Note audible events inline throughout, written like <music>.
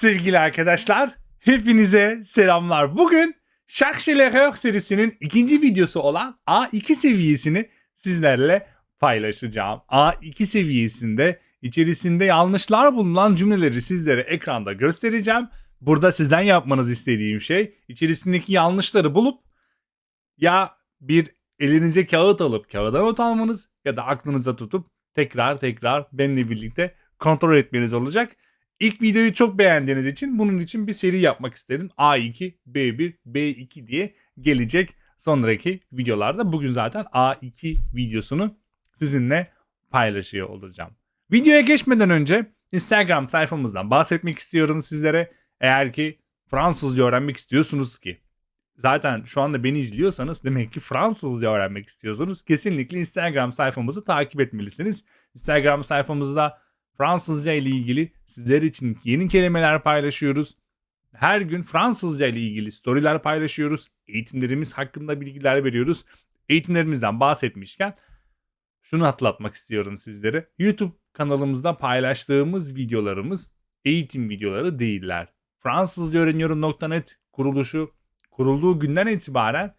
Sevgili arkadaşlar, hepinize selamlar. Bugün l'erreur serisinin ikinci videosu olan A2 seviyesini sizlerle paylaşacağım. A2 seviyesinde içerisinde yanlışlar bulunan cümleleri sizlere ekranda göstereceğim. Burada sizden yapmanız istediğim şey içerisindeki yanlışları bulup ya bir elinize kağıt alıp kağıda not almanız ya da aklınıza tutup tekrar tekrar benimle birlikte kontrol etmeniz olacak. İlk videoyu çok beğendiğiniz için bunun için bir seri yapmak istedim. A2, B1, B2 diye gelecek sonraki videolarda. Bugün zaten A2 videosunu sizinle paylaşıyor olacağım. Videoya geçmeden önce Instagram sayfamızdan bahsetmek istiyorum sizlere. Eğer ki Fransızca öğrenmek istiyorsunuz ki zaten şu anda beni izliyorsanız demek ki Fransızca öğrenmek istiyorsunuz. Kesinlikle Instagram sayfamızı takip etmelisiniz. Instagram sayfamızda Fransızca ile ilgili sizler için yeni kelimeler paylaşıyoruz. Her gün Fransızca ile ilgili storyler paylaşıyoruz. Eğitimlerimiz hakkında bilgiler veriyoruz. Eğitimlerimizden bahsetmişken şunu hatırlatmak istiyorum sizlere. YouTube kanalımızda paylaştığımız videolarımız eğitim videoları değiller. Fransızca öğreniyorum.net kuruluşu kurulduğu günden itibaren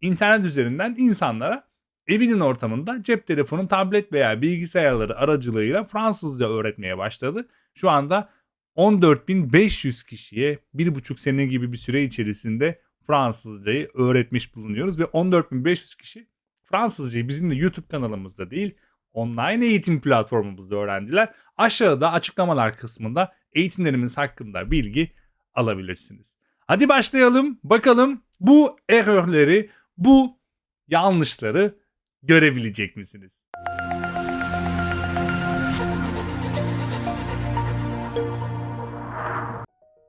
internet üzerinden insanlara evinin ortamında cep telefonu, tablet veya bilgisayarları aracılığıyla Fransızca öğretmeye başladı. Şu anda 14.500 kişiye bir buçuk sene gibi bir süre içerisinde Fransızcayı öğretmiş bulunuyoruz ve 14.500 kişi Fransızcayı bizim de YouTube kanalımızda değil online eğitim platformumuzda öğrendiler. Aşağıda açıklamalar kısmında eğitimlerimiz hakkında bilgi alabilirsiniz. Hadi başlayalım. Bakalım bu errorleri, bu yanlışları görebilecek misiniz?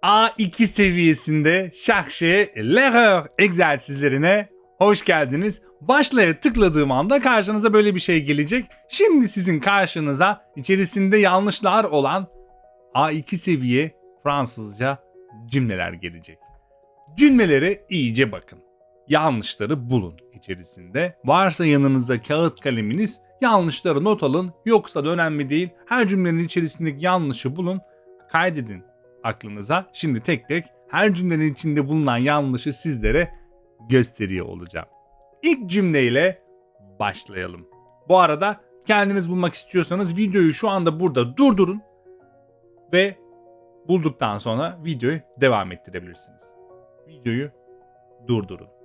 A2 seviyesinde Cherche l'erreur egzersizlerine hoş geldiniz. Başlaya tıkladığım anda karşınıza böyle bir şey gelecek. Şimdi sizin karşınıza içerisinde yanlışlar olan A2 seviye Fransızca cümleler gelecek. Cümlelere iyice bakın. Yanlışları bulun içerisinde. Varsa yanınızda kağıt kaleminiz yanlışları not alın. Yoksa da önemli değil. Her cümlenin içerisindeki yanlışı bulun. Kaydedin aklınıza. Şimdi tek tek her cümlenin içinde bulunan yanlışı sizlere gösteriyor olacağım. İlk cümleyle başlayalım. Bu arada kendiniz bulmak istiyorsanız videoyu şu anda burada durdurun ve bulduktan sonra videoyu devam ettirebilirsiniz. Videoyu durdurun.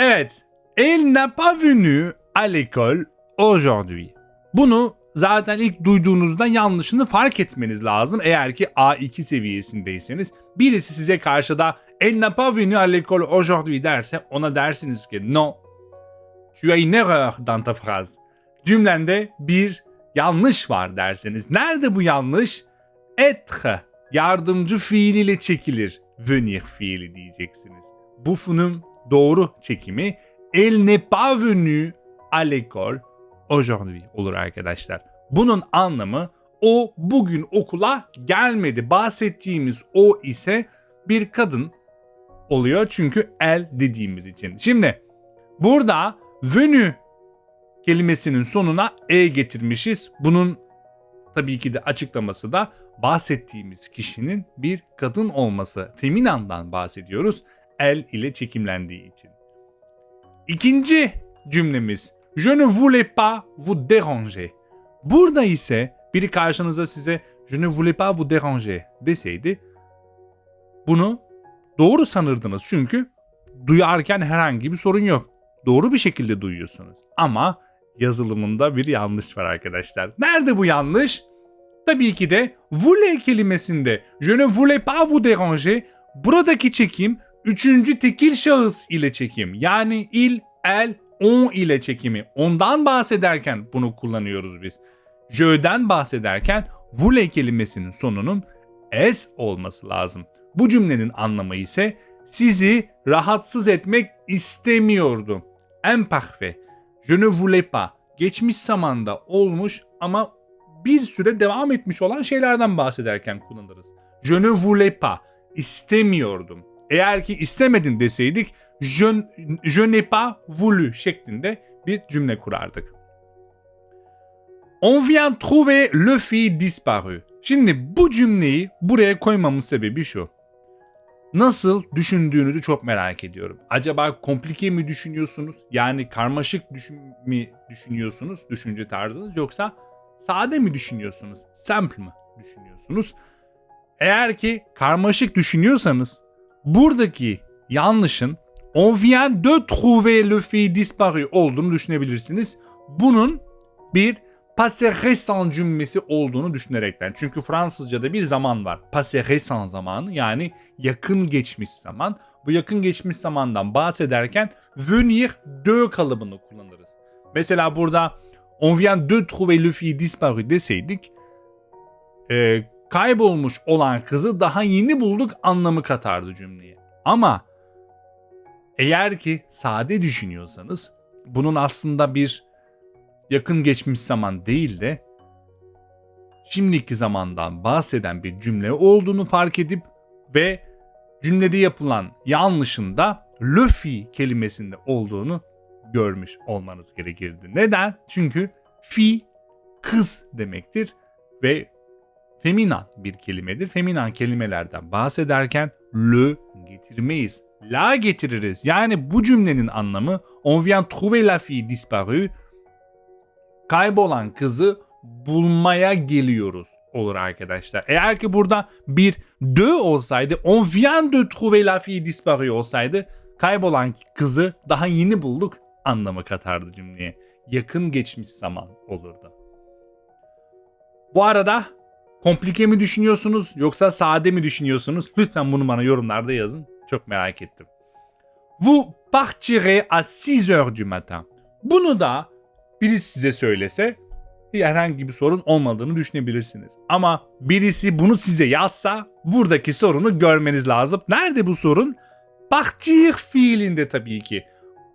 Evet. Elle n'a pas venu à l'école aujourd'hui. Bunu zaten ilk duyduğunuzda yanlışını fark etmeniz lazım. Eğer ki A2 seviyesindeyseniz birisi size karşıda Elle n'a pas venu à l'école aujourd'hui derse ona dersiniz ki non. Tu as une erreur dans ta phrase. Cümlende bir yanlış var derseniz. Nerede bu yanlış? Être yardımcı fiiliyle çekilir. Venir fiili diyeceksiniz. Bu funun doğru çekimi Elle n'est pas venue à l'école aujourd'hui olur arkadaşlar. Bunun anlamı o bugün okula gelmedi. Bahsettiğimiz o ise bir kadın oluyor çünkü el dediğimiz için. Şimdi burada venue kelimesinin sonuna e getirmişiz. Bunun tabii ki de açıklaması da bahsettiğimiz kişinin bir kadın olması. Feminandan bahsediyoruz. El ile çekimlendiği için. İkinci cümlemiz Je ne voulais pas vous déranger. Burada ise biri karşınıza size Je ne voulais pas vous déranger deseydi bunu doğru sanırdınız çünkü duyarken herhangi bir sorun yok. Doğru bir şekilde duyuyorsunuz. Ama yazılımında bir yanlış var arkadaşlar. Nerede bu yanlış? Tabii ki de voulait kelimesinde je ne voulais pas vous déranger buradaki çekim üçüncü tekil şahıs ile çekim. Yani il, el, on ile çekimi. Ondan bahsederken bunu kullanıyoruz biz. Je'den bahsederken voulait kelimesinin sonunun s olması lazım. Bu cümlenin anlamı ise sizi rahatsız etmek istemiyordum. Imparfait. Je ne voulais pas. Geçmiş zamanda olmuş ama bir süre devam etmiş olan şeylerden bahsederken kullanırız. Je ne voulais pas. İstemiyordum. Eğer ki istemedin deseydik je, je n'ai pas voulu şeklinde bir cümle kurardık. On vient trouver le fille disparu. Şimdi bu cümleyi buraya koymamın sebebi şu. Nasıl düşündüğünüzü çok merak ediyorum. Acaba komplike mi düşünüyorsunuz? Yani karmaşık düşün mi düşünüyorsunuz düşünce tarzınız yoksa sade mi düşünüyorsunuz? Simple mı düşünüyorsunuz? Eğer ki karmaşık düşünüyorsanız buradaki yanlışın on vient de trouver le fait disparu olduğunu düşünebilirsiniz. Bunun bir passé récent cümlesi olduğunu düşünerekten. Çünkü Fransızca'da bir zaman var. Passé récent zamanı yani yakın geçmiş zaman. Bu yakın geçmiş zamandan bahsederken venir de kalıbını kullanırız. Mesela burada on vient de trouver le fille disparu deseydik e, kaybolmuş olan kızı daha yeni bulduk anlamı katardı cümleye. Ama eğer ki sade düşünüyorsanız bunun aslında bir yakın geçmiş zaman değil de şimdiki zamandan bahseden bir cümle olduğunu fark edip ve cümlede yapılan yanlışın da le fi kelimesinde olduğunu görmüş olmanız gerekirdi. Neden? Çünkü fi kız demektir ve feminan bir kelimedir. Feminan kelimelerden bahsederken le getirmeyiz. La getiririz. Yani bu cümlenin anlamı on vient trouver la fille disparue kaybolan kızı bulmaya geliyoruz olur arkadaşlar. Eğer ki burada bir de olsaydı on vient de trouver la fille disparue olsaydı kaybolan kızı daha yeni bulduk anlamı katardı cümleye. Yakın geçmiş zaman olurdu. Bu arada komplike mi düşünüyorsunuz yoksa sade mi düşünüyorsunuz? Lütfen bunu bana yorumlarda yazın. Çok merak ettim. Vous partirez à 6 heures du matin. Bunu da birisi size söylese herhangi bir sorun olmadığını düşünebilirsiniz. Ama birisi bunu size yazsa buradaki sorunu görmeniz lazım. Nerede bu sorun? Partir fiilinde tabii ki.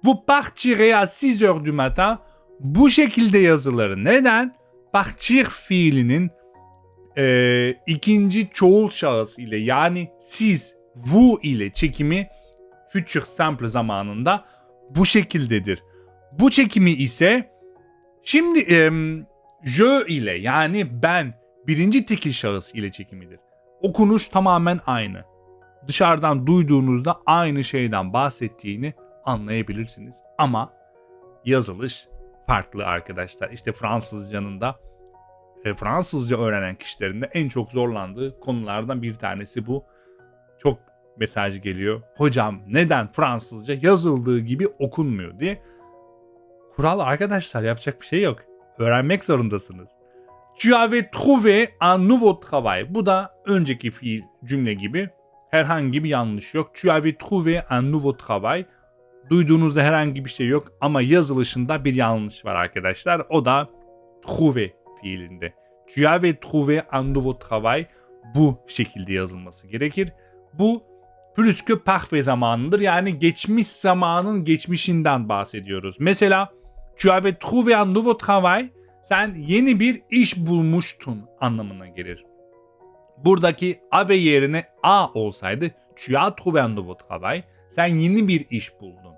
Vous partirez à 6 heures du matin bu şekilde yazılır. Neden? Partir fiilinin e, ikinci çoğul şahıs ile yani siz, vous ile çekimi future simple zamanında bu şekildedir. Bu çekimi ise şimdi e, je ile yani ben birinci tekil şahıs ile çekimidir. Okunuş tamamen aynı. Dışarıdan duyduğunuzda aynı şeyden bahsettiğini anlayabilirsiniz. Ama yazılış farklı arkadaşlar. İşte Fransızcanın da e, Fransızca öğrenen kişilerin de en çok zorlandığı konulardan bir tanesi bu. Çok mesaj geliyor. Hocam neden Fransızca yazıldığı gibi okunmuyor diye. Kural arkadaşlar yapacak bir şey yok. Öğrenmek zorundasınız. Tu avais trouvé un nouveau travail. Bu da önceki fiil cümle gibi herhangi bir yanlış yok. Tu avais trouvé un nouveau travail. Duyduğunuzda herhangi bir şey yok ama yazılışında bir yanlış var arkadaşlar. O da trouvé fiilinde. Tu avais trouvé un nouveau travail. Bu şekilde yazılması gerekir. Bu plus que parfait zamanıdır. Yani geçmiş zamanın geçmişinden bahsediyoruz. Mesela tu avais trouvé un nouveau travail. Sen yeni bir iş bulmuştun anlamına gelir. Buradaki ave yerine a olsaydı tu as trouvé un nouveau travail. Sen yeni bir iş buldun.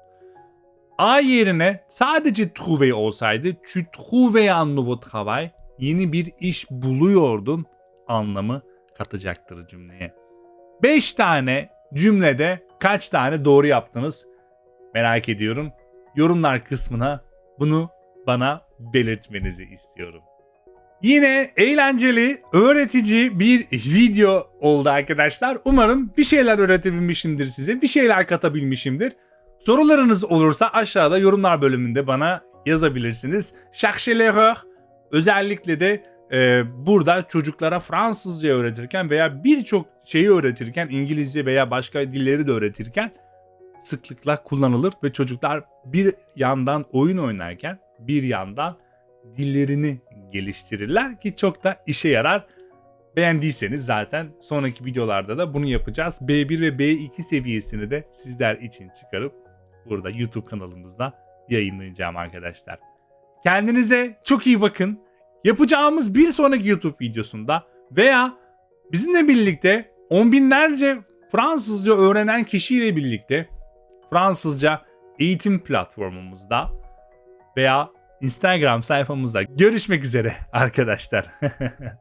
A yerine sadece trouvé olsaydı tu trouvais un nouveau travail. Yeni bir iş buluyordun anlamı katacaktır cümleye. 5 tane cümlede kaç tane doğru yaptınız merak ediyorum. Yorumlar kısmına bunu bana belirtmenizi istiyorum. Yine eğlenceli, öğretici bir video oldu arkadaşlar. Umarım bir şeyler öğretebilmişimdir size. Bir şeyler katabilmişimdir. Sorularınız olursa aşağıda yorumlar bölümünde bana yazabilirsiniz. Cherchez l'erreur. Özellikle de e, burada çocuklara Fransızca öğretirken veya birçok şeyi öğretirken İngilizce veya başka dilleri de öğretirken sıklıkla kullanılır ve çocuklar bir yandan oyun oynarken bir yandan dillerini geliştirirler ki çok da işe yarar. Beğendiyseniz zaten sonraki videolarda da bunu yapacağız. B1 ve B2 seviyesini de sizler için çıkarıp burada YouTube kanalımızda yayınlayacağım arkadaşlar. Kendinize çok iyi bakın. Yapacağımız bir sonraki YouTube videosunda veya bizimle birlikte on binlerce Fransızca öğrenen kişiyle birlikte Fransızca eğitim platformumuzda veya Instagram sayfamızda görüşmek üzere arkadaşlar. <laughs>